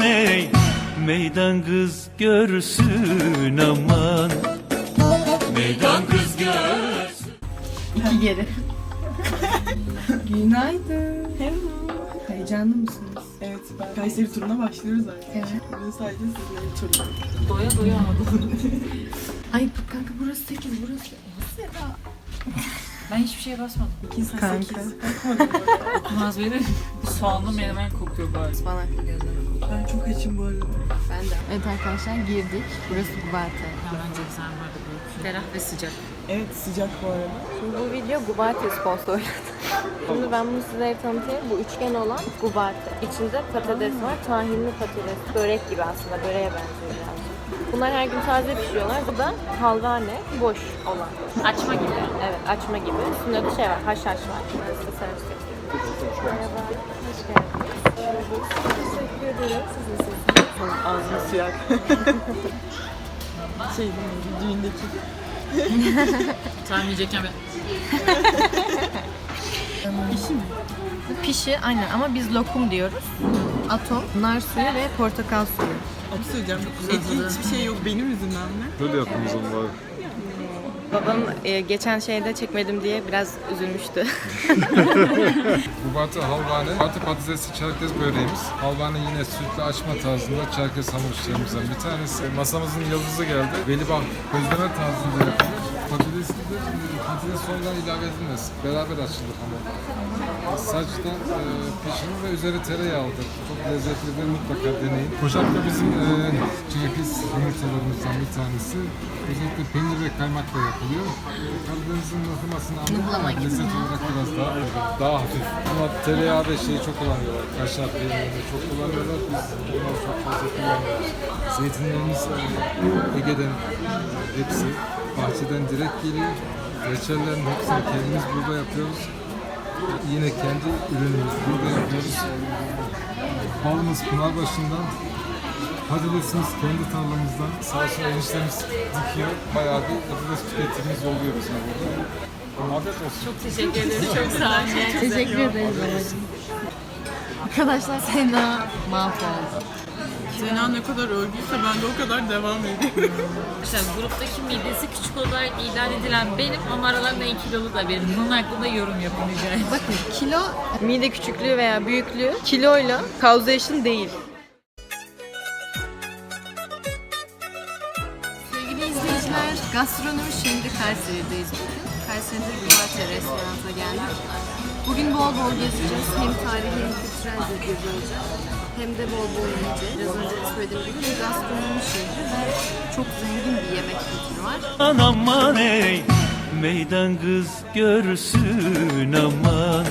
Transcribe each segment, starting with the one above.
Ey meydan kız görsün aman Meydan kız görsün İki geri. Günaydın. Hello. Heyecanlı mısınız? Evet, ben Kayseri turuna başlıyoruz artık. Evet. Bugün sadece sizinle tur. Doya doya aldım. Ay kanka burası 8 burası. Ben hiçbir şeye basmadım. İkisi Kanka. sekiz. Bakmadım. Okumaz beni. Soğanlı menemen kokuyor bari. Bana gözlerim. Ben çok açım bu arada. Ben de. Evet arkadaşlar girdik. Burası Gubate. Hemen cezem vardı böyle. Ferah ve sıcak. Evet sıcak bu arada. Şimdi bu video Gubate sponsorladı. Şimdi ben bunu sizlere tanıtayım. Bu üçgen olan Gubate. İçinde patates var. Tahinli patates. Börek gibi aslında. Böreğe benziyor birazcık. Bunlar her gün taze pişiyorlar. Bu da halvane, boş olan. Açma gibi. Evet, açma gibi. Üstünde de şey var, haşhaş var. Size servis Merhaba, hoş geldiniz. Teşekkür ederim. Siz nasılsınız? Ağzım sıcak. şey? Düğündeki. Tahmin yiyecekken ben... İşi mi? Pişi aynen ama biz lokum diyoruz. Atom, nar suyu ve portakal suyu. Abi söyleyeceğim. Etli hiçbir şey yok benim yüzümden mi? Böyle yapın o zaman bari. Babam e, geçen şeyde çekmedim diye biraz üzülmüştü. Bu batı halvane, batı patatesli çerkez böreğimiz. Halvane yine sütlü açma tarzında çerkez hamur işlerimizden bir tanesi. Masamızın yıldızı geldi. Velibağ közleme tarzında yapılır. Patatesli de e, patates sonradan ilave edilmez. Beraber açılır hamur. Saçtan e, pişirir ve üzeri tereyağlıdır. Çok lezzetlidir mutlaka deneyin. Koşakla bizim e, çerkez yumurtalarımızdan bir tanesi. Özellikle peynir ve kaymakla yapılıyor. Karadeniz'in mıhlamasını anlamak lezzet olarak biraz daha daha hafif. Ama tereyağı ve şeyi çok kullanıyorlar. Kaşar peynirini çok kullanıyorlar. Biz bunları çok fazla kullanmıyoruz. Zeytinlerimiz e, Ege'den hepsi bahçeden direkt geliyor. Reçellerin hepsini kendimiz burada yapıyoruz. Yine kendi ürünümüz burada yapıyoruz. Balımız Pınarbaşı'ndan, patatesimiz kendi tarlamızdan. Sağ olsun eniştemiz dikiyor. Bayağı bir patates tüketimimiz oluyor bizim burada. Afiyet olsun. Çok teşekkür ederim. Çok sağ olun. Teşekkür ederiz. Arkadaşlar Sena mahvoldu. Sena ne kadar öldüyse ben de o kadar devam ediyorum. İşte gruptaki midesi küçük olarak ilan edilen benim ama aralarında en kilolu da benim. Bunun hakkında yorum yapın rica ederim. Bakın kilo mide küçüklüğü veya büyüklüğü kiloyla causation değil. Sevgili izleyiciler, gastronomi şehri Kayseri'deyiz bugün. Kayseri'de Gülbahçe restoranta geldik. Bugün bol bol gezeceğiz. Hem tarihi hem kültürel bir gezi olacak. Hem de bol bol yiyeceğiz. Biraz önce de söylediğim gibi bir gastronomi şehri ve çok zengin bir yemek kültürü var. aman ey Meydan kız görsün aman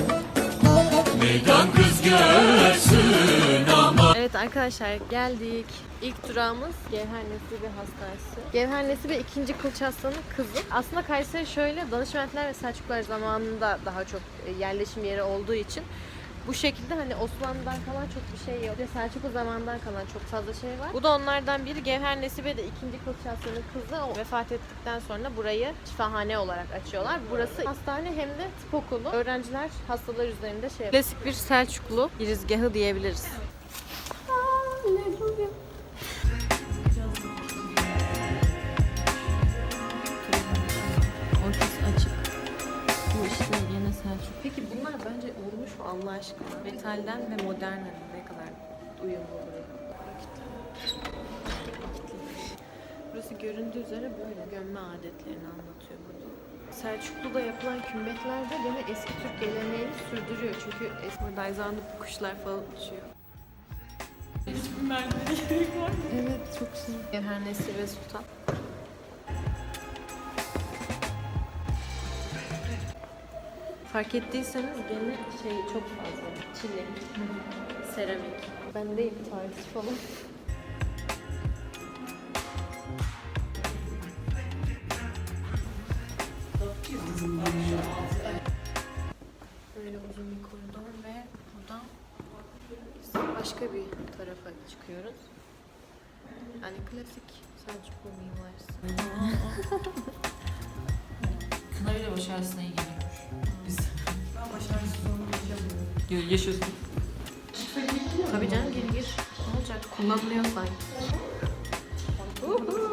Meydan kız görsün aman Evet arkadaşlar geldik. İlk durağımız Gevher Nesibe Hastanesi. Gevher Nesibe ikinci Kılıç Hastan'ın kızı. Aslında Kayseri şöyle Danışmentler ve Selçuklular zamanında daha çok e, yerleşim yeri olduğu için bu şekilde hani Osmanlı'dan kalan çok bir şey yok. Bir de Selçuklu zamanından kalan çok fazla şey var. Bu da onlardan biri. Gevher Nesibe de ikinci Kılıç Hastan'ın kızı. O vefat ettikten sonra burayı şifahane olarak açıyorlar. Burası hastane hem de tıp okulu. Öğrenciler hastalar üzerinde şey Klasik bir Selçuklu girizgahı diyebiliriz. Ortası açık. Bu işte Selçuk. Peki bunlar bence olmuş mu Allah aşkına? Metalden ve modern ne kadar uyumlu duruyor. Burası göründüğü üzere böyle gömme adetlerini anlatıyor burada. Selçuklu'da yapılan kümbetler de gene eski Türk geleneğini sürdürüyor. Çünkü eski zamanda kuşlar falan uçuyor. Hiçbir merdivene gerek var mı? Evet çok güzel. Her Nesli ve Sultan. Fark ettiyseniz gene şey çok fazla. Çilik, seramik. Ben değil tarih falan. Böyle uzun bir koridor ve buradan başka bir tarafa çıkıyoruz. Yani klasik Selçuklu mimarisi. Kına bile başarısına. Biz Yaşamıyorum. yaşıyorsun. Tabii canım gir gir. olunca kullanılıyor sanki. Çok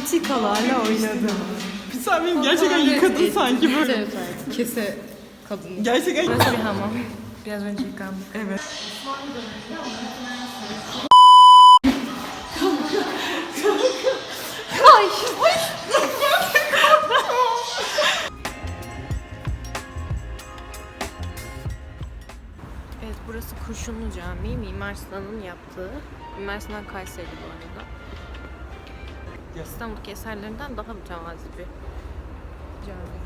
Antikalarla oynadım. Sen benim gerçekten yıkadın sanki böyle. Kese kadını. Gerçekten Burası bir hamam. Biraz önce yıkandım. Evet. Evet burası Kurşunlu Camii. Mimar Sinan'ın yaptığı. Mimar Sinan Kayseri bu arada. İstanbul'daki eserlerinden daha mütevazi bir cami.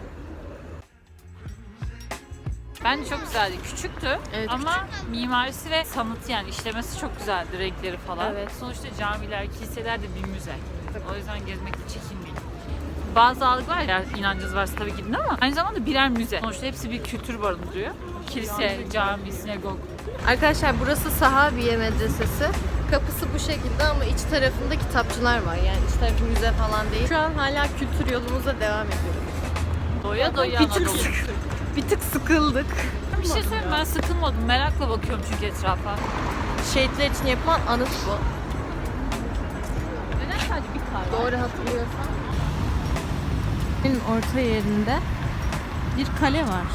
Bence çok güzeldi. Küçüktü Evet, ama mimarisi ve sanatı yani işlemesi çok güzeldi. Renkleri falan. Evet. Sonuçta camiler, kiliseler de bir müze. O yüzden gezmekte çekinmeyin. Bazı algılar ya inancınız varsa tabii gidin ama aynı zamanda birer müze. Sonuçta hepsi bir kültür barındırıyor. Kilise, cami, sinagog. Arkadaşlar burası Sahabiye Medresesi. Kapısı bu şekilde ama iç tarafında kitapçılar var. Yani iç tarafı müze falan değil. Şu an hala kültür yolumuza devam ediyoruz. Doya doya Bir tık, sık- bir tık sıkıldık. Bir şey söyleyeyim ben sıkılmadım. Merakla bakıyorum çünkü etrafa. Şehitler için yapılan anıt bu. Neden sadece bir kar var? Doğru hatırlıyorsam. Benim orta yerinde bir kale var.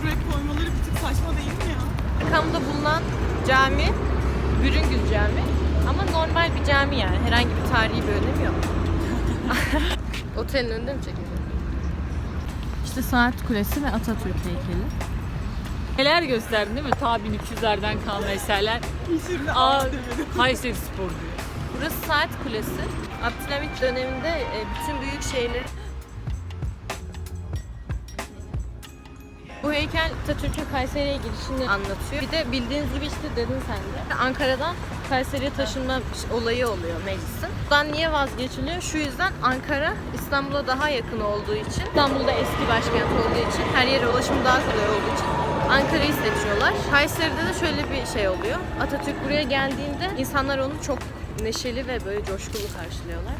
Sürekli koymaları bir tık saçma değil mi ya? Arkamda bulunan cami Bürüngül Cami. Ama normal bir cami yani. Herhangi bir tarihi bir önemi yok. Otelin önünde mi çekiyorsun? İşte Saat Kulesi ve Atatürk heykeli. Neler gösterdin değil mi? Ta 1200'lerden kalma eserler. Hiçbirini Aa. Kayseri Spor diyor. Burası Saat Kulesi. Abdülhamit döneminde e, bütün büyük şehirleri Bu heykel Atatürk'ün Kayseri'ye girişini anlatıyor. Bir de bildiğiniz gibi işte dedin sen de. Ankara'dan Kayseri'ye taşınma olayı oluyor meclisin. Bundan niye vazgeçiliyor? Şu yüzden Ankara İstanbul'a daha yakın olduğu için, İstanbul'da eski başkent olduğu için, her yere ulaşım daha kolay olduğu için Ankara'yı seçiyorlar. Kayseri'de de şöyle bir şey oluyor. Atatürk buraya geldiğinde insanlar onu çok neşeli ve böyle coşkulu karşılıyorlar.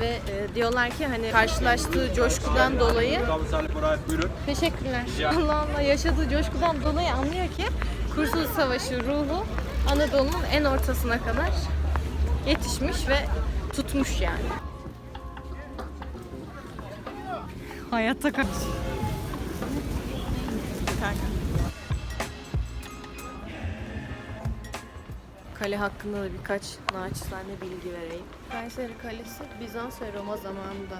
Ve e, diyorlar ki hani karşılaştığı coşkudan dolayı Teşekkürler. Allah Allah yaşadığı coşkudan dolayı anlıyor ki Kurtuluş Savaşı ruhu Anadolu'nun en ortasına kadar yetişmiş ve tutmuş yani. Hayatta kaç. Kanka. Kale hakkında da birkaç naçizane bilgi vereyim. Kayseri Kalesi Bizans ve Roma zamanında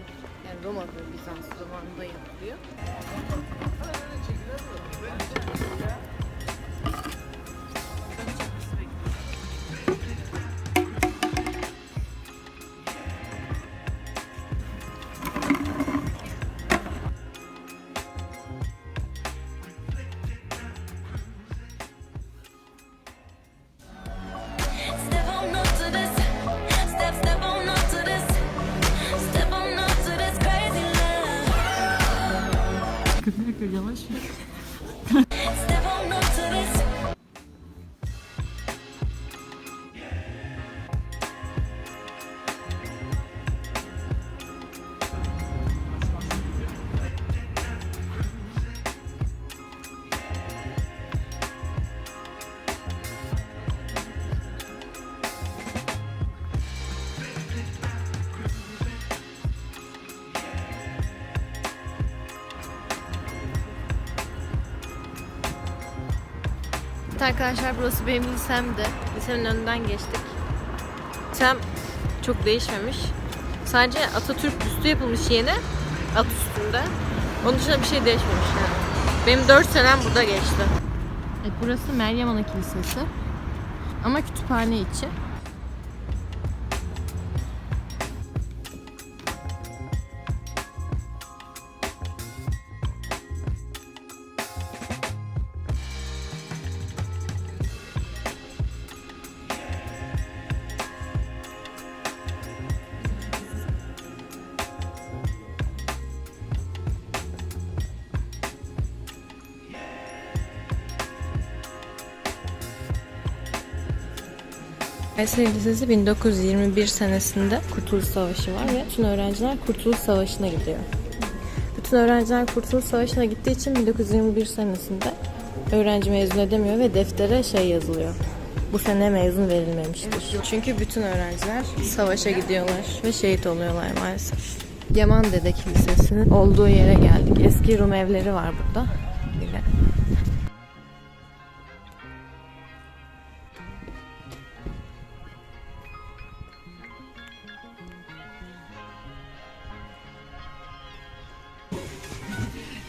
yani Roma ve Bizans zamanında yapılıyor. much. Arkadaşlar burası benim lisemdi. Lisemin önünden geçtik. Lisem çok değişmemiş. Sadece Atatürk büstü yapılmış yeni. At üstünde. Onun dışında bir şey değişmemiş yani. Benim 4 senem burada geçti. Evet, burası Meryem Ana Kilisesi. Ama kütüphane içi. Kayseri Lisesi 1921 senesinde Kurtuluş Savaşı var ve bütün öğrenciler Kurtuluş Savaşı'na gidiyor. Bütün öğrenciler Kurtuluş Savaşı'na gittiği için 1921 senesinde öğrenci mezun edemiyor ve deftere şey yazılıyor. Bu sene mezun verilmemiştir. Çünkü bütün öğrenciler savaşa gidiyorlar ve şehit oluyorlar maalesef. Yaman Dede Kilisesi'nin olduğu yere geldik. Eski Rum evleri var burada.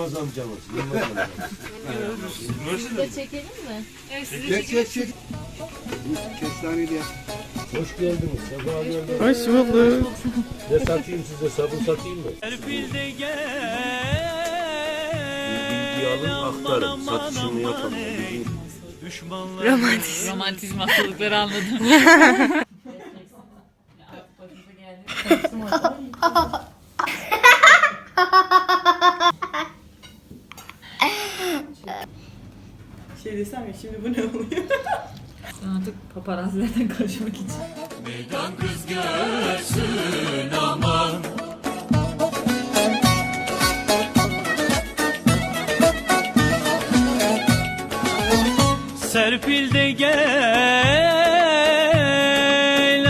Yılmaz amcamız. Yılmaz amcamız. çekelim mi? Çek çek çek. Kestaneli ya. Hoş geldiniz. Sefa geldiniz. Hoş bulduk. Ne satayım size? Sabun satayım mı? Serpil'de gel Bilgi alın aktarın. Satışını yapalım. Düşmanlar Romantizm hastalıkları anladım. Şey desem ya şimdi bu ne oluyor? Artık paparazzilerden kaçmak için. Meydan kız görsün aman Serpil'de gel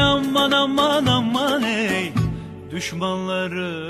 aman aman aman ey Düşmanlar ölsün aman